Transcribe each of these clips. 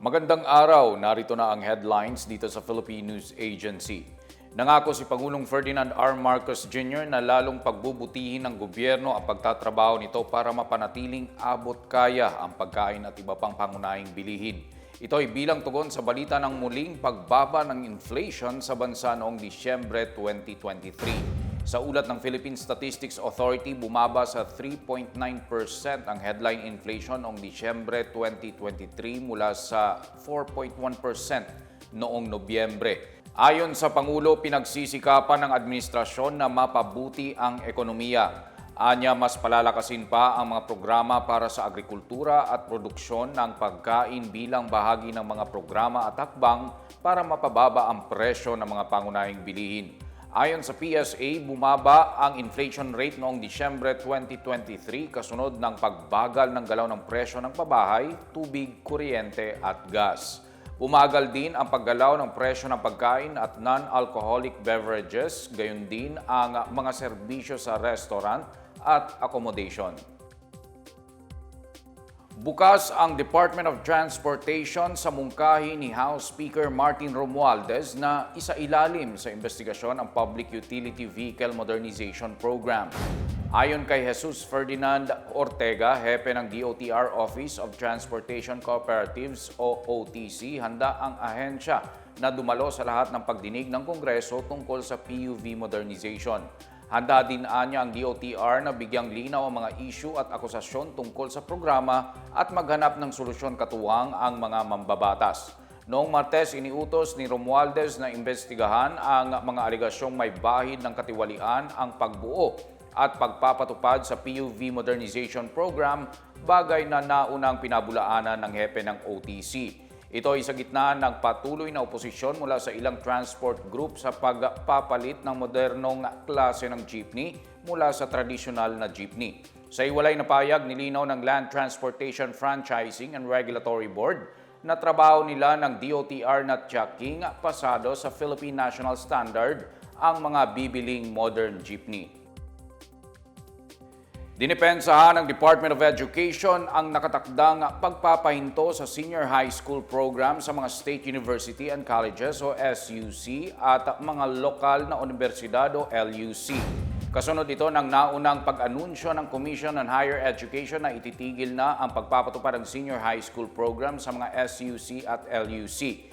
Magandang araw, narito na ang headlines dito sa Philippine News Agency. Nangako si Pangulong Ferdinand R. Marcos Jr. na lalong pagbubutihin ng gobyerno ang pagtatrabaho nito para mapanatiling abot kaya ang pagkain at iba pang pangunahing bilihin. Ito ay bilang tugon sa balita ng muling pagbaba ng inflation sa bansa noong Disyembre 2023. Sa ulat ng Philippine Statistics Authority, bumaba sa 3.9% ang headline inflation noong Disyembre 2023 mula sa 4.1% noong Nobyembre. Ayon sa Pangulo, pinagsisikapan ng administrasyon na mapabuti ang ekonomiya. Anya, mas palalakasin pa ang mga programa para sa agrikultura at produksyon ng pagkain bilang bahagi ng mga programa at hakbang para mapababa ang presyo ng mga pangunahing bilihin. Ayon sa PSA, bumaba ang inflation rate noong Disyembre 2023 kasunod ng pagbagal ng galaw ng presyo ng pabahay, tubig, kuryente at gas. Umagal din ang paggalaw ng presyo ng pagkain at non-alcoholic beverages, gayon din ang mga serbisyo sa restaurant at accommodation. Bukas ang Department of Transportation sa mungkahi ni House Speaker Martin Romualdez na isailalim sa investigasyon ang Public Utility Vehicle Modernization Program. Ayon kay Jesus Ferdinand Ortega, hepe ng DOTR Office of Transportation Cooperatives o OTC, handa ang ahensya na dumalo sa lahat ng pagdinig ng Kongreso tungkol sa PUV modernization. Handa din anya ang DOTR na bigyang linaw ang mga issue at akusasyon tungkol sa programa at maghanap ng solusyon katuwang ang mga mambabatas. Noong Martes, iniutos ni Romualdez na imbestigahan ang mga aligasyong may bahid ng katiwalian ang pagbuo at pagpapatupad sa PUV Modernization Program, bagay na naunang pinabulaanan ng hepe ng OTC. Ito ay sa gitna ng patuloy na oposisyon mula sa ilang transport group sa pagpapalit ng modernong klase ng jeepney mula sa tradisyonal na jeepney. Sa iwalay na payag, nilinaw ng Land Transportation Franchising and Regulatory Board na trabaho nila ng DOTR na checking pasado sa Philippine National Standard ang mga bibiling modern jeepney. Dinipensahan ng Department of Education ang nakatakdang pagpapahinto sa senior high school program sa mga state university and colleges o SUC at mga lokal na universidad o LUC. Kasunod ito ng naunang pag-anunsyo ng Commission on Higher Education na ititigil na ang pagpapatupad ng senior high school program sa mga SUC at LUC.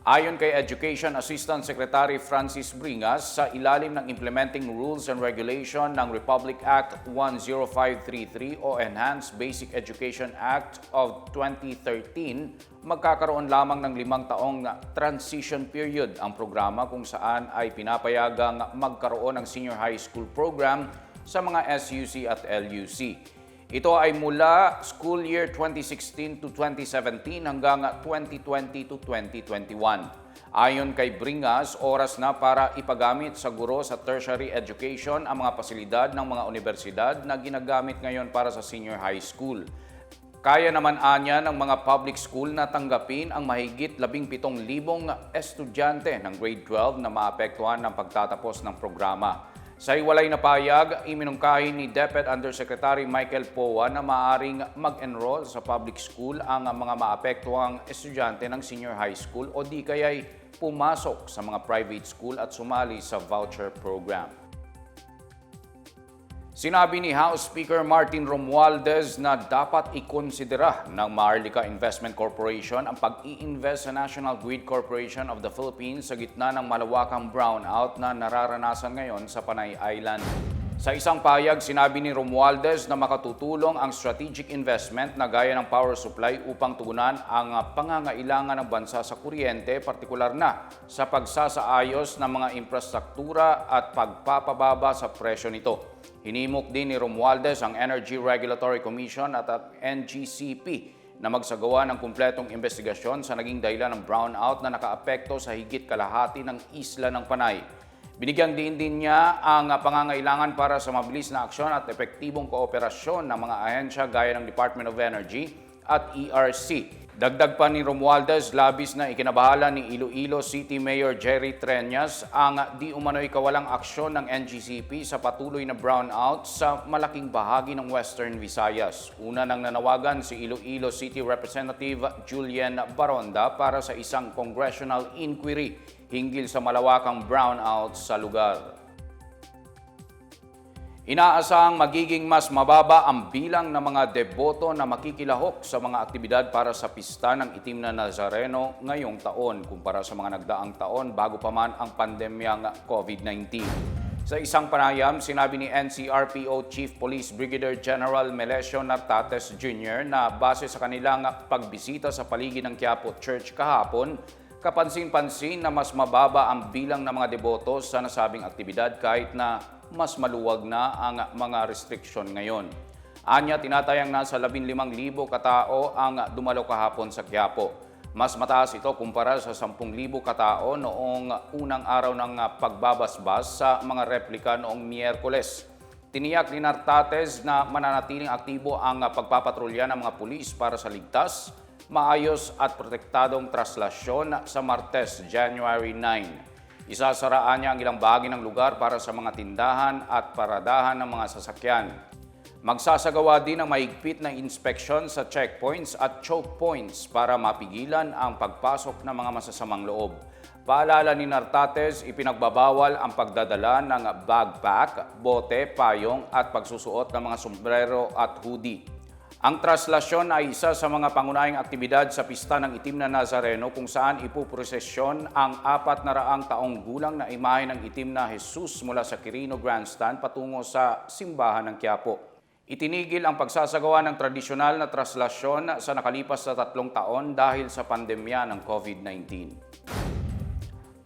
Ayon kay Education Assistant Secretary Francis Bringas, sa ilalim ng Implementing Rules and Regulation ng Republic Act 10533 o Enhanced Basic Education Act of 2013, magkakaroon lamang ng limang taong transition period ang programa kung saan ay pinapayagang magkaroon ng senior high school program sa mga SUC at LUC. Ito ay mula school year 2016 to 2017 hanggang 2020 to 2021. Ayon kay Bringas, oras na para ipagamit sa guro sa tertiary education ang mga pasilidad ng mga universidad na ginagamit ngayon para sa senior high school. Kaya naman anya ng mga public school na tanggapin ang mahigit 17,000 estudyante ng grade 12 na maapektuhan ng pagtatapos ng programa. Sa iwalay na payag, iminungkahi ni DepEd Undersecretary Michael Poa na maaring mag-enroll sa public school ang mga maapektuhang estudyante ng senior high school o di kaya'y pumasok sa mga private school at sumali sa voucher program. Sinabi ni House Speaker Martin Romualdez na dapat ikonsidera ng Maharlika Investment Corporation ang pag-i-invest sa National Grid Corporation of the Philippines sa gitna ng malawakang brownout na nararanasan ngayon sa Panay Island. Sa isang payag, sinabi ni Romualdez na makatutulong ang strategic investment na gaya ng power supply upang tugunan ang pangangailangan ng bansa sa kuryente, partikular na sa pagsasaayos ng mga infrastruktura at pagpapababa sa presyo nito. Hinimok din ni Romualdez ang Energy Regulatory Commission at ang NGCP na magsagawa ng kumpletong investigasyon sa naging dahilan ng brownout na nakaapekto sa higit kalahati ng isla ng Panay. Binigyang din din niya ang pangangailangan para sa mabilis na aksyon at epektibong kooperasyon ng mga ahensya gaya ng Department of Energy at ERC. Dagdag pa ni Romualdez, labis na ikinabahala ni Iloilo City Mayor Jerry Treñas ang di umano'y kawalang aksyon ng NGCP sa patuloy na brownout sa malaking bahagi ng Western Visayas. Una nang nanawagan si Iloilo City Representative Julian Baronda para sa isang congressional inquiry hinggil sa malawakang brownout sa lugar. Inaasahang magiging mas mababa ang bilang ng mga deboto na makikilahok sa mga aktibidad para sa pista ng itim na Nazareno ngayong taon kumpara sa mga nagdaang taon bago pa man ang pandemyang COVID-19. Sa isang panayam, sinabi ni NCRPO Chief Police Brigadier General Melesio Nartates Jr. na base sa kanilang pagbisita sa paligid ng Quiapo Church kahapon, kapansin-pansin na mas mababa ang bilang ng mga deboto sa nasabing aktibidad kahit na mas maluwag na ang mga restriksyon ngayon. Anya, tinatayang nasa 15,000 katao ang dumalo kahapon sa Quiapo. Mas mataas ito kumpara sa 10,000 katao noong unang araw ng pagbabasbas sa mga replika noong Miyerkules. Tiniyak ni Nartates na mananatiling aktibo ang pagpapatrolya ng mga pulis para sa ligtas, maayos at protektadong traslasyon sa Martes, January 9. Isasaraan niya ang ilang bahagi ng lugar para sa mga tindahan at paradahan ng mga sasakyan. Magsasagawa din ng mahigpit na inspeksyon sa checkpoints at choke points para mapigilan ang pagpasok ng mga masasamang loob. Paalala ni Nartates, ipinagbabawal ang pagdadala ng backpack, bote, payong at pagsusuot ng mga sombrero at hoodie. Ang traslasyon ay isa sa mga pangunahing aktibidad sa pista ng itim na Nazareno kung saan ipuprosesyon ang apat na raang taong gulang na imahe ng itim na Jesus mula sa Quirino Grandstand patungo sa simbahan ng Quiapo. Itinigil ang pagsasagawa ng tradisyonal na traslasyon sa nakalipas na tatlong taon dahil sa pandemya ng COVID-19.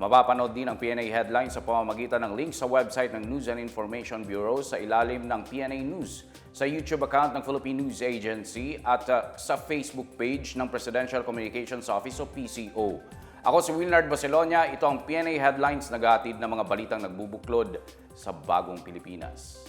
Mapapanood din ang PNA Headlines sa pamamagitan ng link sa website ng News and Information Bureau sa ilalim ng PNA News, sa YouTube account ng Philippine News Agency at uh, sa Facebook page ng Presidential Communications Office o PCO. Ako si Wilnard Baselonia, ito ang PNA Headlines na gatid ng mga balitang nagbubuklod sa bagong Pilipinas.